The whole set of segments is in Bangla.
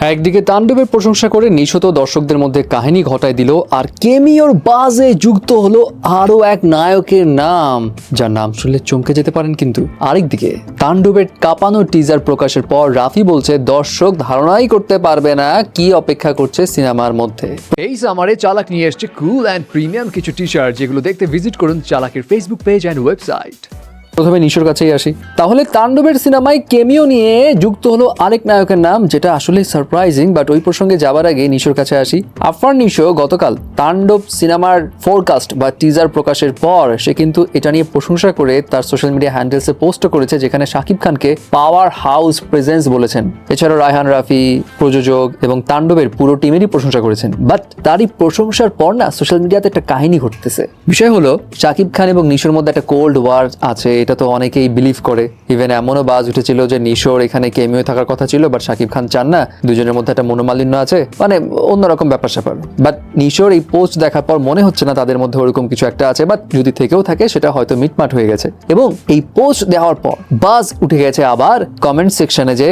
একদিকে তাণ্ডবের প্রশংসা করে নিশত দর্শকদের মধ্যে কাহিনী ঘটায় দিল, আর কেমিওর বাজে যুক্ত হলো আরও এক নায়কের নাম, যার নাম শুনলে চমকে যেতে পারেন কিন্তু। আরেকদিকে, তাণ্ডবের কাঁপানো টিজার প্রকাশের পর রাফি বলছে, দর্শক ধারণাই করতে পারবে না, কি অপেক্ষা করছে সিনেমার মধ্যে? এই সামারে চালাক নিয়ে এসছে কুল অ্যান্ড প্রিমিয়াম কিছু টি শার্ট যেগুলো দেখতে ভিজিট করুন চালাকের ফেসবুক পেজ অ্যান্ড ওয়েবসাইট প্রথমে নিশোর কাছেই আসি। তাহলে তাণ্ডবের সিনেমায় কেমিও নিয়ে যুক্ত হলো আরেক নায়কের নাম, যেটা আসলে সারপ্রাইজিং বাট ওই প্রসঙ্গে যাবার আগে নিশোর কাছে আসি। আফরান নিশো গতকাল তাণ্ডব সিনেমার ফোরকাস্ট বা টিজার প্রকাশের পর সে কিন্তু এটা নিয়ে প্রশংসা করে তার সোশ্যাল মিডিয়া হ্যান্ডেলসে পোস্ট করেছে, যেখানে শাকিব খানকে পাওয়ার হাউস প্রেজেন্স বলেছেন। এছাড়াও রায়হান রাফি, প্রযোজক এবং তাণ্ডবের পুরো টিমেরই প্রশংসা করেছেন। বাট তারই প্রশংসার পর না সোশ্যাল মিডিয়াতে একটা কাহিনী ঘটতেছে। বিষয় হলো, শাকিব খান এবং নিশোর মধ্যে একটা কোল্ড ওয়ার আছে এটা তো অনেকেই বিলিভ করে। ইভেন এমনও বাজ উঠেছিল যে নিশোর এখানে কেমিও থাকার কথা ছিল বাট শাকিব খান চান না। দুজনের মধ্যে একটা মনোমালিন্য আছে মানে অন্যরকম ব্যাপার স্যাপার। বাট নিশোর এই পোস্ট দেখার পর মনে হচ্ছে না তাদের মধ্যে ওরকম কিছু একটা আছে বাট যদি থেকেও থাকে সেটা হয়তো মিটমাট হয়ে গেছে। এবং এই পোস্ট দেওয়ার পর বাজ উঠে গেছে আবার কমেন্ট সেকশনে যে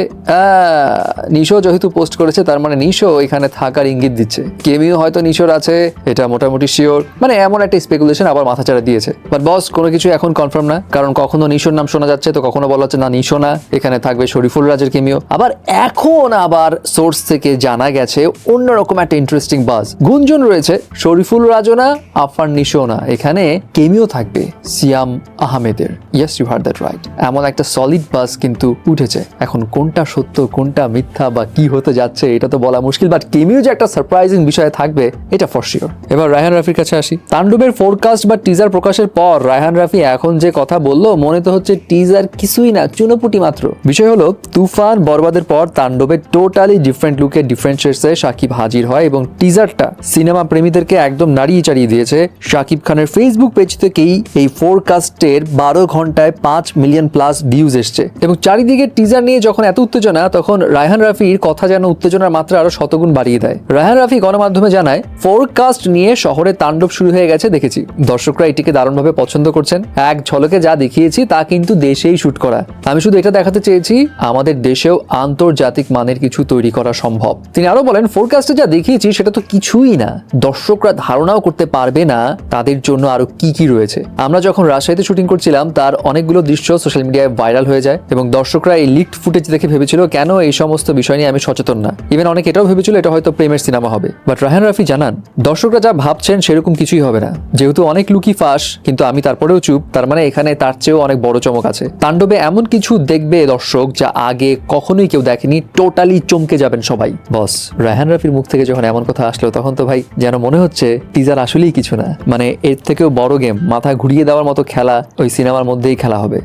নিশো যেহেতু পোস্ট করেছে, তার মানে নিশো এখানে থাকার ইঙ্গিত দিচ্ছে। কেমিও হয়তো নিশোর আছে, এটা মোটামুটি শিওর মানে এমন একটা স্পেকুলেশন আবার মাথাচাড়া দিয়েছে। বাট বস কোনো কিছু এখন কনফার্ম না, কারণ কখনো নিশোর নাম শোনা যাচ্ছে, তো কখনো বলা হচ্ছে, না, নিশো না, এখানে থাকবে শরীফুল রাজের কেমিও। আবার এখন আবার সোর্স থেকে জানা গেছে অন্যরকম একটা ইন্টারেস্টিং বাস গুঞ্জন রয়েছে, শরীফুল রাজও না আফার নিশো না, এখানে কেমিও থাকবে সিয়াম আহমেদের। Yes you heard that right এমন একটা সলিড বাস কিন্তু উঠেছে। এখন কোনটা সত্য, কোনটা মিথ্যা বা কি হতে যাচ্ছে, এটা তো বলা মুশকিল বাট কেমিও যে একটা সারপ্রাইজিং বিষয়ে থাকবে, এটা ফর শিওর এবার রায়হান রাফির কাছে আসি। তাণ্ডবের ফোরকাস্ট বা টিজার প্রকাশের পর রায়হান রাফি এখন যে কথা বলল মনে তো হচ্ছে টিজার কিছুই না, চুনোপুটি মাত্র। বিষয় হলো, তুফান বরবাদের পর তাণ্ডবের টোটালি ডিফারেন্ট লুকে ডিফারেন্ট শেডসে সাকিব হাজির হয় এবং টিজারটা সিনেমা প্রেমীদেরকে একদম নাড়িয়ে চাড়িয়ে দিয়েছে। শাকিব খানের ফেসবুক পেজ থেকেই এই ফোরকাস্টের বারো ঘন্টায় পাঁচ মিলিয়ন প্লাস ভিউজ এসছে। এবং চারিদিকে টিজার নিয়ে যখন এত উত্তেজনা, তখন রায়হান রাফির কথা যেন উত্তেজনার মাত্রা আরও শতগুণ বাড়িয়ে দেয়। রায়হান রাফি গণমাধ্যমে জানায় ফোরকাস্ট নিয়ে শহরে তাণ্ডব শুরু হয়ে গেছে, দেখেছি। দর্শকরা এটিকে দারুণভাবে পছন্দ করছেন। এক ঝলকে যা দেখিয়েছি, তা কিন্তু দেশেই শুট করা। আমি শুধু এটা দেখাতে চেয়েছি, আমাদের দেশেও আন্তর্জাতিক মানের কিছু তৈরি করা সম্ভব। তিনি আরও বলেন ফোরকাস্টে যা দেখিয়েছি, সেটা তো কিছুই না। দর্শকরা ধারণাও করতে পারবে না তাদের জন্য আরও কি কি রয়েছে। আমরা যখন রাজশাহীতে শুটিং করছিলাম, তার অনেকগুলো দৃশ্য সোশ্যাল মিডিয়ায় ভাইরাল হয়ে যায় এবং দর্শকরা এই লিকড ফুটেজ দেখে ভেবেছিল, কেন এই সমস্ত বিষয় নিয়ে আমি সচেতন না? ইভেন অনেক এটাও ভেবেছিল, এটা হয়তো প্রেমের সিনেমা হবে। বাট রাহান রাফি জানান, দর্শকরা যা ভাবছেন, সেরকম কিছুই হবে না। যেহেতু অনেক লুকি ফাঁস, কিন্তু আমি তারপরেও চুপ, তার মানে এখানে তার চেয়েও অনেক বড় চমক আছে। তাণ্ডবে এমন কিছু দেখবে দর্শক যা আগে কখনোই কেউ দেখেনি, টোটালি চমকে যাবেন সবাই। বস, রায়হান রাফির মুখ থেকে যখন এমন কথা আসলো, তখন তো ভাই যেন মনে হচ্ছে টিজার আসলেই কিছু না। মানে এর থেকেও বড় গেম মাথা ঘুরিয়ে দেওয়ার মতো খেলা ওই সিনেমার মধ্যেই খেলা হবে।